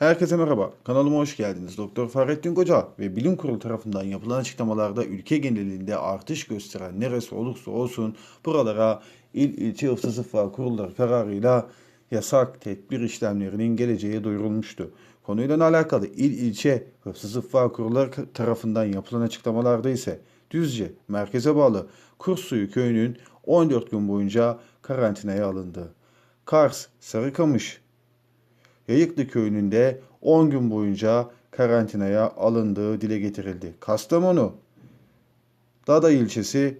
Herkese merhaba. Kanalıma hoş geldiniz. Doktor Fahrettin Koca ve Bilim Kurulu tarafından yapılan açıklamalarda ülke genelinde artış gösteren neresi olursa olsun buralara il ilçe hıfzı sıfır kurulları kararıyla yasak tedbir işlemlerinin geleceği duyurulmuştu. Konuyla alakalı il ilçe hıfzı sıfır kurulları tarafından yapılan açıklamalarda ise Düzce merkeze bağlı Kursuyu köyünün 14 gün boyunca karantinaya alındı. Kars, Sarıkamış, Yayıklı köyünün de 10 gün boyunca karantinaya alındığı dile getirildi. Kastamonu, Dada ilçesi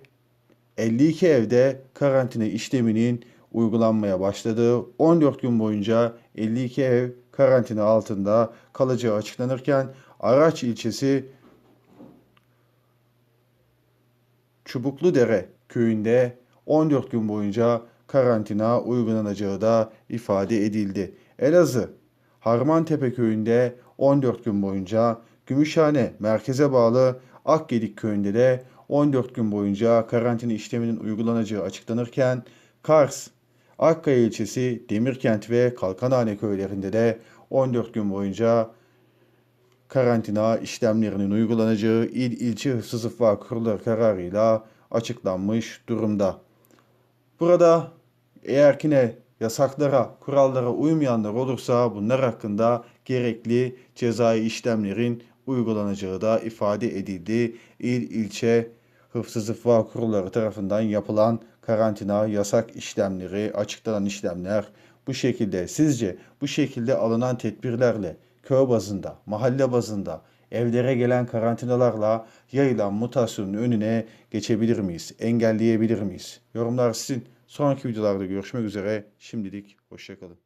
52 evde karantina işleminin uygulanmaya başladığı 14 gün boyunca 52 ev karantina altında kalacağı açıklanırken Araç ilçesi Çubukludere köyünde 14 gün boyunca karantina uygulanacağı da ifade edildi. Elazığ Harmantepe köyünde 14 gün boyunca, Gümüşhane merkeze bağlı Akgedik köyünde de 14 gün boyunca karantina işleminin uygulanacağı açıklanırken Kars, Akkaya ilçesi Demirkent ve Kalkanhane köylerinde de 14 gün boyunca karantina işlemlerinin uygulanacağı il ilçe hıfzı sıfır kurulları kararıyla açıklanmış durumda. Burada eğer ki ne yasaklara, kurallara uymayanlar olursa bunlar hakkında gerekli cezai işlemlerin uygulanacağı da ifade edildi. İl ilçe hıfzı sıfır kurulları tarafından yapılan karantina yasak işlemleri, açıklanan işlemler bu şekilde. Sizce bu şekilde alınan tedbirlerle köy bazında, mahalle bazında evlere gelen karantinalarla yayılan mutasyonun önüne geçebilir miyiz? Engelleyebilir miyiz? Yorumlar sizin. Sonraki videolarda görüşmek üzere. Şimdilik hoşçakalın.